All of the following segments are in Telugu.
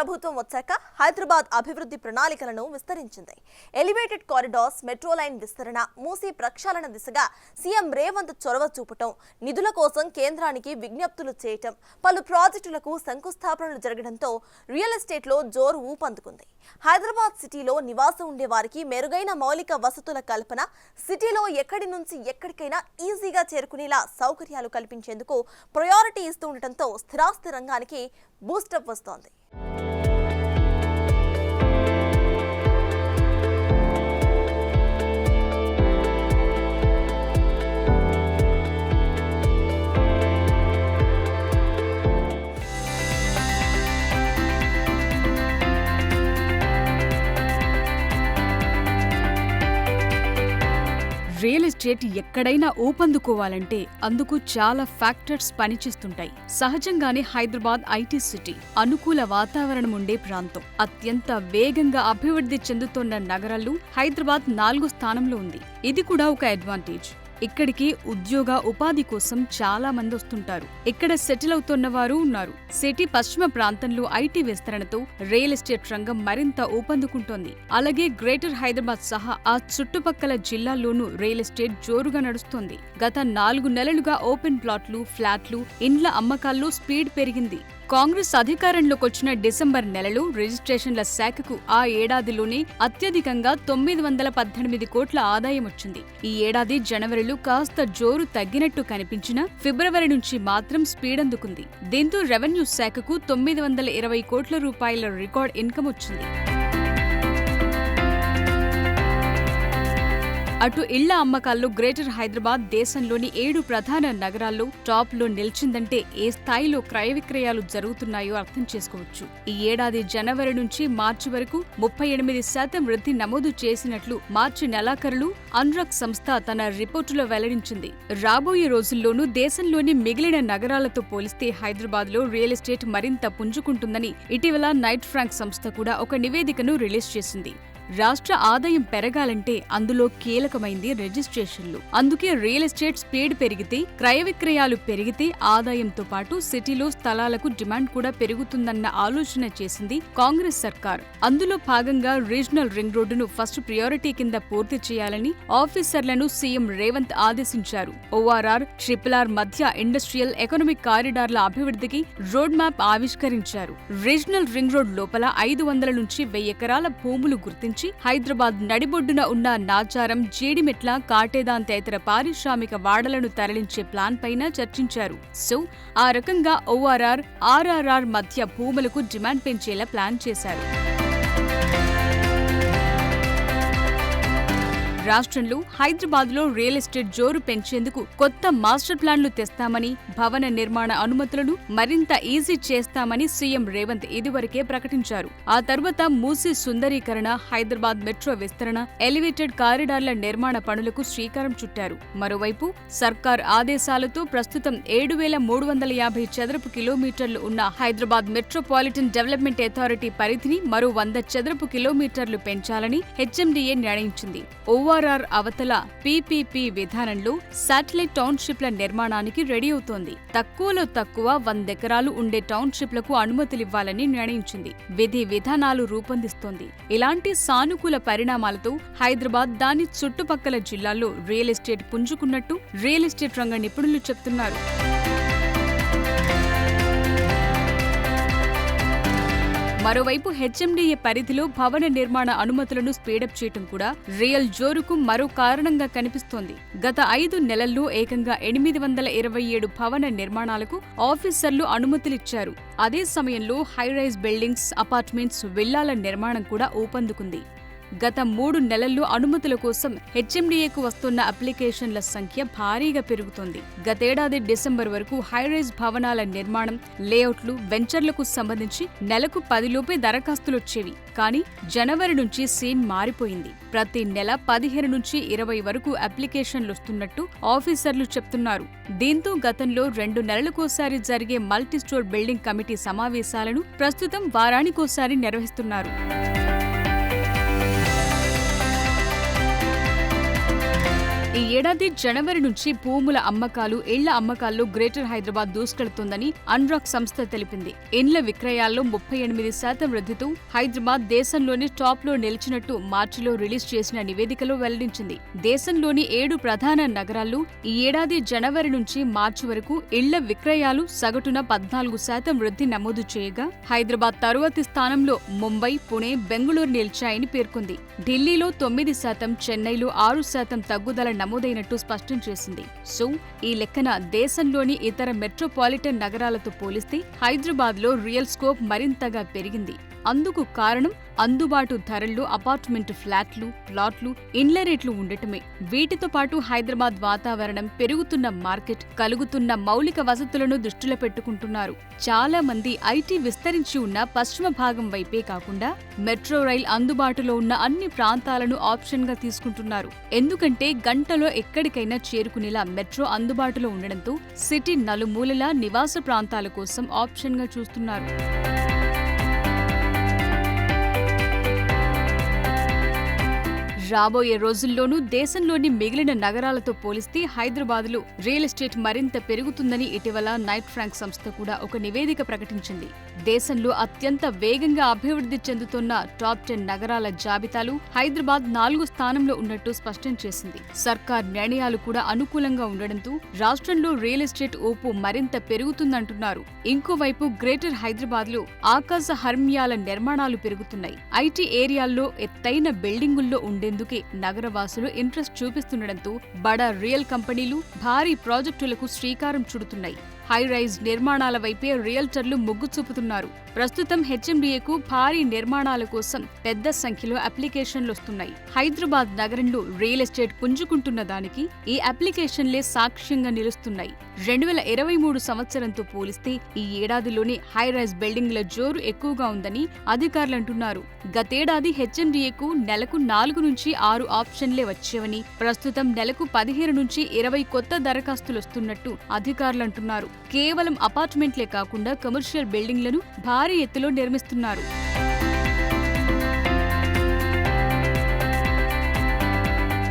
ప్రభుత్వం వచ్చాక హైదరాబాద్ అభివృద్ధి ప్రణాళికలను విస్తరించింది. ఎలివేటెడ్ కారిడార్స్ మెట్రో లైన్ విస్తరణ మూసి ప్రక్షాళన దిశగా సీఎం రేవంత్ చొరవ చూపటం నిధుల కోసం కేంద్రానికి విజ్ఞప్తులు చేయటం పలు ప్రాజెక్టులకు శంకుస్థాపనలు జరగడంతో రియల్ ఎస్టేట్లో జోరు ఊపందుకుంది. హైదరాబాద్ సిటీలో నివాసం ఉండే వారికి మెరుగైన మౌలిక వసతుల కల్పన సిటీలో ఎక్కడి నుంచి ఎక్కడికైనా ఈజీగా చేరుకునేలా సౌకర్యాలు కల్పించేందుకు ప్రయారిటీ ఇస్తూ ఉండటంతో స్థిరాస్తి రంగానికి బూస్టప్ వస్తోంది. స్టేట్ ఎక్కడైనా ఊపందుకోవాలంటే అందుకు చాలా ఫ్యాక్టర్స్ పనిచేస్తుంటాయి. సహజంగానే హైదరాబాద్ ఐటీ సిటీ అనుకూల వాతావరణం ఉండే ప్రాంతం. అత్యంత వేగంగా అభివృద్ధి చెందుతున్న నగరాల్లో హైదరాబాద్ నాలుగో స్థానంలో ఉంది. ఇది కూడా ఒక అడ్వాంటేజ్. ఇక్కడికి ఉద్యోగ ఉపాధి కోసం చాలా మంది వస్తుంటారు. ఇక్కడ సెటిల్ అవుతున్న వారు ఉన్నారు. సిటీ పశ్చిమ ప్రాంతంలో ఐటీ విస్తరణతో రియల్ ఎస్టేట్ రంగం మరింత ఊపందుకుంటోంది. అలాగే గ్రేటర్ హైదరాబాద్ సహా ఆ చుట్టుపక్కల జిల్లాల్లోనూ రియల్ ఎస్టేట్ జోరుగా నడుస్తోంది. గత నాలుగు నెలలుగా ఓపెన్ ప్లాట్లు ఫ్లాట్లు ఇండ్ల అమ్మకాల్లో స్పీడ్ పెరిగింది. కాంగ్రెస్ అధికారంలోకి వచ్చిన డిసెంబర్ నెలలో రిజిస్ట్రేషన్ల శాఖకు ఆ ఏడాదిలోనే అత్యధికంగా తొమ్మిది వందల పద్దెనిమిది కోట్ల ఆదాయం వచ్చింది. ఈ ఏడాది జనవరిలో కాస్త జోరు తగ్గినట్టు కనిపించినా ఫిబ్రవరి నుంచి మాత్రం స్పీడ్ అందుకుంది. దీంతో రెవెన్యూ శాఖకు తొమ్మిది వందల ఇరవై కోట్ల రూపాయల రికార్డ్ ఇన్కమ్ వచ్చింది. అటు ఇళ్ళ అమ్మకాల్లో గ్రేటర్ హైదరాబాద్ దేశంలోని ఏడు ప్రధాన నగరాల్లో టాప్లో నిలిచిందంటే ఏ స్థాయిలో క్రయ విక్రయాలు జరుగుతున్నాయో అర్థం చేసుకోవచ్చు. ఈ ఏడాది జనవరి నుంచి మార్చి వరకు ముప్పై ఎనిమిది శాతం వృద్ధి నమోదు చేసినట్లు మార్చి నెలాఖరులు అన్రాక్ సంస్థ తన రిపోర్టులో వెల్లడించింది. రాబోయే రోజుల్లోనూ దేశంలోని మిగిలిన నగరాలతో పోలిస్తే హైదరాబాద్లో రియల్ ఎస్టేట్ మరింత పుంజుకుంటుందని ఇటీవల నైట్ ఫ్రాంక్ సంస్థ కూడా ఒక నివేదికను రిలీజ్ చేసింది. రాష్ట్ర ఆదాయం పెరగాలంటే అందులో కీలకమైంది రిజిస్ట్రేషన్లు. అందుకే రియల్ ఎస్టేట్ స్పీడ్ పెరిగితే క్రయ విక్రయాలు పెరిగితే ఆదాయంతో పాటు సిటీలో స్థలాలకు డిమాండ్ కూడా పెరుగుతుందన్న ఆలోచన చేసింది కాంగ్రెస్ సర్కార్. అందులో భాగంగా రీజనల్ రింగ్ రోడ్డును ఫస్ట్ ప్రియారిటీ కింద పూర్తి చేయాలని ఆఫీసర్లను సీఎం రేవంత్ ఆదేశించారు. ఓఆర్ఆర్ ట్రిపుల్ ఆర్ మధ్య ఇండస్ట్రియల్ ఎకనామిక్ కారిడార్ల అభివృద్ధికి రోడ్ మ్యాప్ ఆవిష్కరించారు. రీజనల్ రింగ్ రోడ్ లోపల ఐదు వందల నుంచి వెయ్యి ఎకరాల భూములు గుర్తించి హైదరాబాద్ నడిబొడ్డున ఉన్న నాచారం జీడిమెట్ల కాటేదాన్ తదితర పారిశ్రామిక వాడలను తరలించే ప్లాన్ పైన చర్చించారు. సో ఆ రకంగా ఓఆర్ఆర్ ఆర్ఆర్ఆర్ మధ్య భూములకు డిమాండ్ పెంచేలా ప్లాన్ చేశారు. రాష్ట్రంలో హైదరాబాద్లో రియల్ ఎస్టేట్ జోరు పెంచేందుకు కొత్త మాస్టర్ ప్లాన్లు తెస్తామని భవన నిర్మాణ అనుమతులను మరింత ఈజీ చేస్తామని సీఎం రేవంత్ ఇదివరకే ప్రకటించారు. ఆ తర్వాత మూసీ సుందరీకరణ హైదరాబాద్ మెట్రో విస్తరణ ఎలివేటెడ్ కారిడార్ల నిర్మాణ పనులకు శ్రీకారం చుట్టారు. మరోవైపు సర్కార్ ఆదేశాలతో ప్రస్తుతం ఏడు వేల మూడు వందల యాభై చదరపు కిలోమీటర్లు ఉన్న హైదరాబాద్ మెట్రోపాలిటన్ డెవలప్మెంట్ అథారిటీ పరిధిని మరో వంద చదరపు కిలోమీటర్లు పెంచాలని హెచ్ఎండిఏ నిర్ణయించింది. ఓఆర్ఆర్ అవతల పీపీపీ విధానంలో శాటిలైట్ టౌన్షిప్ల నిర్మాణానికి రెడీ అవుతోంది. తక్కువలో తక్కువ వందెకరాలు ఉండే టౌన్షిప్లకు అనుమతులివ్వాలని నిర్ణయించింది. విధి విధానాలు రూపొందిస్తోంది. ఇలాంటి సానుకూల పరిణామాలతో హైదరాబాద్ దాని చుట్టుపక్కల జిల్లాల్లో రియల్ ఎస్టేట్ పుంజుకున్నట్టు రియల్ ఎస్టేట్ రంగ నిపుణులు చెప్తున్నారు. మరోవైపు హెచ్ఎండిఏ పరిధిలో భవన నిర్మాణ అనుమతులను స్పీడప్ చేయటం కూడా రియల్ జోరుకు మరో కారణంగా కనిపిస్తోంది. గత ఐదు నెలల్లో ఏకంగా ఎనిమిది వందల ఇరవై ఏడు భవన నిర్మాణాలకు ఆఫీసర్లు అనుమతులిచ్చారు. అదే సమయంలో హైరైజ్ బిల్డింగ్స్ అపార్ట్మెంట్స్ విల్లాల నిర్మాణం కూడా ఊపందుకుంది. గత మూడు నెలల్లో అనుమతుల కోసం హెచ్ఎండిఏకు వస్తున్న అప్లికేషన్ల సంఖ్య భారీగా పెరుగుతోంది. గతేడాది డిసెంబర్ వరకు హైరైజ్ భవనాల నిర్మాణం లేఅవుట్లు వెంచర్లకు సంబంధించి నెలకు పదిలోపే దరఖాస్తులొచ్చేవి కానీ జనవరి నుంచి సీన్ మారిపోయింది. ప్రతి నెల పదిహేను నుంచి ఇరవై వరకు అప్లికేషన్లు వస్తున్నట్టు ఆఫీసర్లు చెప్తున్నారు. దీంతో గతంలో రెండు నెలలకోసారి జరిగే మల్టీ స్టోర్ బిల్డింగ్ కమిటీ సమావేశాలను ప్రస్తుతం వారానికోసారి నిర్వహిస్తున్నారు. ఈ ఏడాది జనవరి నుంచి భూముల అమ్మకాలు ఇళ్ళ అమ్మకాల్లో గ్రేటర్ హైదరాబాద్ దూసుకెళ్తోందని అన్రాక్ సంస్థ తెలిపింది. ఇండ్ల విక్రయాల్లో ముప్పై ఎనిమిది శాతం వృద్ధితో హైదరాబాద్ దేశంలోని టాప్లో నిలిచినట్టు మార్చిలో రిలీజ్ చేసిన నివేదికలో వెల్లడించింది. దేశంలోని ఏడు ప్రధాన నగరాల్లో ఈ ఏడాది జనవరి నుంచి మార్చి వరకు ఇళ్ళ విక్రయాలు సగటున పద్నాలుగు శాతం వృద్ధి నమోదు చేయగా హైదరాబాద్ తరువాతి స్థానంలో ముంబై పుణె బెంగళూరు నిలిచాయని పేర్కొంది. ఢిల్లీలో తొమ్మిది శాతం చెన్నైలో ఆరు శాతం తగ్గుదల నమోదైనట్టు స్పష్టం చేసింది. సో ఈ లెక్కన దేశంలోని ఇతర మెట్రోపాలిటన్ నగరాలతో పోలిస్తే హైదరాబాద్లో రియల్ స్కోప్ మరింతగా పెరిగింది. అందుకు కారణం అందుబాటు ధరల్లో అపార్ట్మెంట్ ఫ్లాట్లు ప్లాట్లు ఇండ్ల రేట్లు ఉండటమే. వీటితో పాటు హైదరాబాద్ వాతావరణం పెరుగుతున్న మార్కెట్ కలుగుతున్న మౌలిక వసతులను దృష్టిలో పెట్టుకుంటున్నారు. చాలా మంది ఐటీ విస్తరించి ఉన్న పశ్చిమ భాగం వైపే కాకుండా మెట్రో రైల్ అందుబాటులో ఉన్న అన్ని ప్రాంతాలను ఆప్షన్గా తీసుకుంటున్నారు. ఎందుకంటే గంటలో ఎక్కడికైనా చేరుకునేలా మెట్రో అందుబాటులో ఉండడంతో సిటీ నలుమూలలా నివాస ప్రాంతాల కోసం ఆప్షన్గా చూస్తున్నారు. రాబోయే రోజుల్లోనూ దేశంలోని మిగిలిన నగరాలతో పోలిస్తే హైదరాబాద్లో రియల్ ఎస్టేట్ మరింత పెరుగుతుందని ఇటీవల నైట్ ఫ్రాంక్ సంస్థ కూడా ఒక నివేదిక ప్రకటించింది. దేశంలో అత్యంత వేగంగా అభివృద్ధి చెందుతున్న టాప్ టెన్ నగరాల జాబితాలు హైదరాబాద్ నాలుగు స్థానంలో ఉన్నట్టు స్పష్టం చేసింది. సర్కార్ నిర్ణయాలు కూడా అనుకూలంగా ఉండడంతో రాష్ట్రంలో రియల్ ఎస్టేట్ ఊపు మరింత పెరుగుతుందంటున్నారు. ఇంకోవైపు గ్రేటర్ హైదరాబాద్లో ఆకాశ హర్మ్యాల నిర్మాణాలు పెరుగుతున్నాయి. ఐటీ ఏరియాల్లో ఎత్తైన బిల్డింగుల్లో ఉండేందుకు నగరవాసులు ఇంట్రెస్ట్ చూపిస్తుండటంతో బడా రియల్ కంపెనీలు భారీ ప్రాజెక్టులకు శ్రీకారం చుడుతున్నాయి. హై రైజ్ నిర్మాణాల వైపే రియల్టర్లు మొగ్గు చూపుతున్నారు. ప్రస్తుతం హెచ్ఎండిఏకు భారీ నిర్మాణాల కోసం పెద్ద సంఖ్యలో అప్లికేషన్లు వస్తున్నాయి. హైదరాబాద్ నగరంలో రియల్ ఎస్టేట్ పుంజుకుంటున్న దానికి ఈ అప్లికేషన్లే సాక్ష్యంగా నిలుస్తున్నాయి. రెండు వేల ఇరవై మూడు సంవత్సరంతో పోలిస్తే ఈ ఏడాదిలోనే హై రైజ్ బిల్డింగ్ల జోరు ఎక్కువగా ఉందని అధికారులు అంటున్నారు గతేడాది హెచ్ఎండిఏకు నెలకు నాలుగు నుంచి ఆరు ఆప్షన్లే వచ్చేవని ప్రస్తుతం నెలకు పదిహేను నుంచి ఇరవై కొత్త దరఖాస్తులు వస్తున్నట్టు అధికారులు అంటున్నారు కేవలం అపార్ట్మెంట్లే కాకుండా కమర్షియల్ బిల్డింగ్లను భారీ ఎత్తులో నిర్మిస్తున్నారు.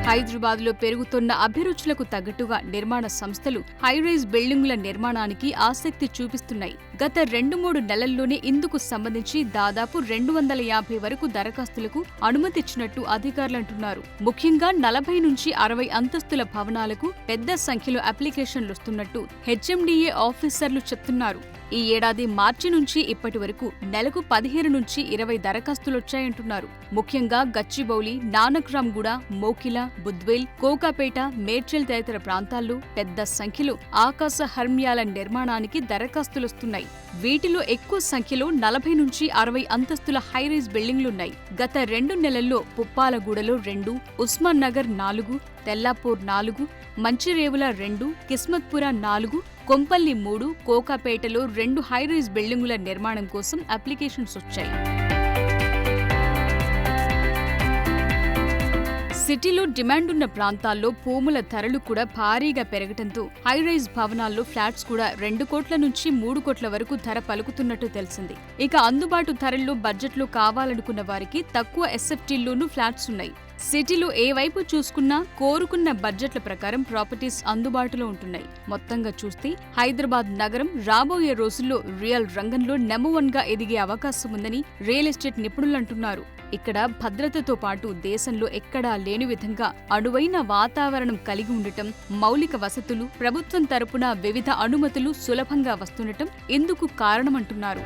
హైదరాబాద్లో పెరుగుతున్న అభిరుచులకు తగ్గట్టుగా నిర్మాణ సంస్థలు హైరైజ్ బిల్డింగుల నిర్మాణానికి ఆసక్తి చూపిస్తున్నాయి. గత రెండు మూడు నెలల్లోనే ఇందుకు సంబంధించి దాదాపు రెండు వందల యాభై వరకు దరఖాస్తులకు అనుమతిచ్చినట్టు అధికారులు అంటున్నారు. ముఖ్యంగా నలభై నుంచి అరవై అంతస్తుల భవనాలకు పెద్ద సంఖ్యలో అప్లికేషన్లు వస్తున్నట్టు హెచ్ఎండిఏ ఆఫీసర్లు చెప్తున్నారు. ఈ ఏడాది మార్చి నుంచి ఇప్పటి వరకు నెలకు పదిహేను నుంచి ఇరవై దరఖాస్తులొచ్చాయంటున్నారు. ముఖ్యంగా గచ్చిబౌలి నానక్రామ్గూడ మోకిల బుద్వేల్ కోకాపేట మేడ్చల్ తదితర ప్రాంతాల్లో పెద్ద సంఖ్యలో ఆకాశ హర్మ్యాల నిర్మాణానికి దరఖాస్తులొస్తున్నాయి. వీటిలో ఎక్కువ సంఖ్యలో నలభై నుంచి అరవై అంతస్తుల హైరైజ్ బిల్డింగ్లున్నాయి. గత రెండు నెలల్లో పుప్పాలగూడలో రెండు ఉస్మాన్ నగర్ నాలుగు తెల్లాపూర్ నాలుగు మంచిరేవుల రెండు కిస్మత్పుర నాలుగు కొంపల్లి మూడు కోకాపేటలో రెండు హైరైజ్ బిల్డింగుల నిర్మాణం కోసం అప్లికేషన్స్ వచ్చాయి. సిటీలో డిమాండ్ ఉన్న ప్రాంతాల్లో భూముల ధరలు కూడా భారీగా పెరగటంతో హైరైజ్ భవనాల్లో ఫ్లాట్స్ కూడా రెండు కోట్ల నుంచి మూడు కోట్ల వరకు ధర పలుకుతున్నట్టు తెలిసింది. ఇక అందుబాటు ధరల్లో బడ్జెట్లో కావాలనుకున్న వారికి తక్కువ ఎస్ఎఫ్టీల్లోనూ ఫ్లాట్స్ ఉన్నాయి. సిటీలో ఏ వైపు చూసుకున్నా కోరుకున్న బడ్జెట్ల ప్రకారం ప్రాపర్టీస్ అందుబాటులో ఉంటున్నాయి. మొత్తంగా చూస్తే హైదరాబాద్ నగరం రాబోయే రోజుల్లో రియల్ రంగంలో నెంబర్ వన్గా ఎదిగే అవకాశం ఉందని రియల్ ఎస్టేట్ నిపుణులు అంటున్నారు. ఇక్కడ భద్రతతో పాటు దేశంలో ఎక్కడా లేని విధంగా అడువైన వాతావరణం కలిగి ఉండటం మౌలిక వసతులు ప్రభుత్వం తరపున వివిధ అనుమతులు సులభంగా వస్తుండటం ఇందుకు కారణమంటున్నారు.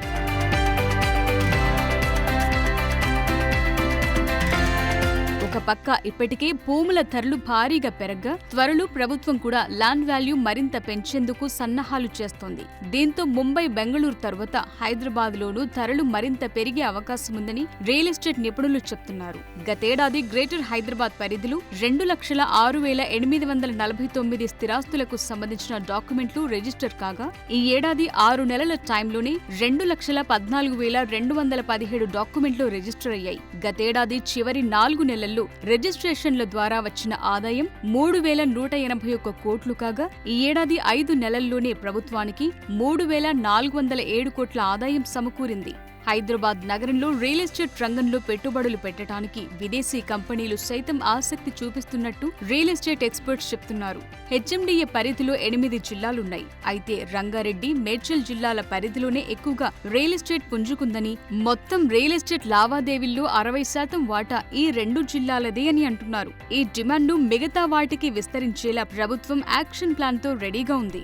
పక్క ఇప్పటికే భూముల ధరలు భారీగా పెరగ్గా త్వరలో ప్రభుత్వం కూడా ల్యాండ్ వాల్యూ మరింత పెంచేందుకు సన్నాహాలు చేస్తోంది. దీంతో ముంబై బెంగళూరు తర్వాత హైదరాబాద్ లోనూ ధరలు మరింత పెరిగే అవకాశం ఉందని రియల్ ఎస్టేట్ నిపుణులు చెప్తున్నారు. గతేడాది గ్రేటర్ హైదరాబాద్ పరిధిలో రెండు లక్షల ఆరు వేల ఎనిమిది వందల నలభై తొమ్మిది స్థిరాస్తులకు సంబంధించిన డాక్యుమెంట్లు రిజిస్టర్ కాగా ఈ ఏడాది ఆరు నెలల టైంలోనే రెండు లక్షల పద్నాలుగు వేల రెండు వందల పదిహేడు డాక్యుమెంట్లు రిజిస్టర్ అయ్యాయి. గతేడాది చివరి నాలుగు నెలల్లో రిజిస్ట్రేషన్ల ద్వారా వచ్చిన ఆదాయం మూడు వేల నూట ఎనభై ఒక్క కోట్లు కాగా ఈ ఏడాది ఐదు నెలల్లోనే ప్రభుత్వానికి మూడు వేల నాలుగు వందల ఏడు కోట్ల ఆదాయం సమకూరింది. హైదరాబాద్ నగరంలో రియల్ ఎస్టేట్ రంగంలో పెట్టుబడులు పెట్టడానికి విదేశీ కంపెనీలు సైతం ఆసక్తి చూపిస్తున్నట్టు రియల్ ఎస్టేట్ ఎక్స్పర్ట్స్ చెప్తున్నారు. హెచ్ఎండిఏ పరిధిలో ఎనిమిది జిల్లాలున్నాయి. అయితే రంగారెడ్డి మేడ్చల్ జిల్లాల పరిధిలోనే ఎక్కువగా రియల్ ఎస్టేట్ పుంజుకుందని మొత్తం రియల్ ఎస్టేట్ లావాదేవీల్లో అరవై శాతం వాటా ఈ రెండు జిల్లాలదే అని అంటున్నారు. ఈ డిమాండ్ను మిగతా వాటికి విస్తరించేలా ప్రభుత్వం యాక్షన్ ప్లాన్తో రెడీగా ఉంది.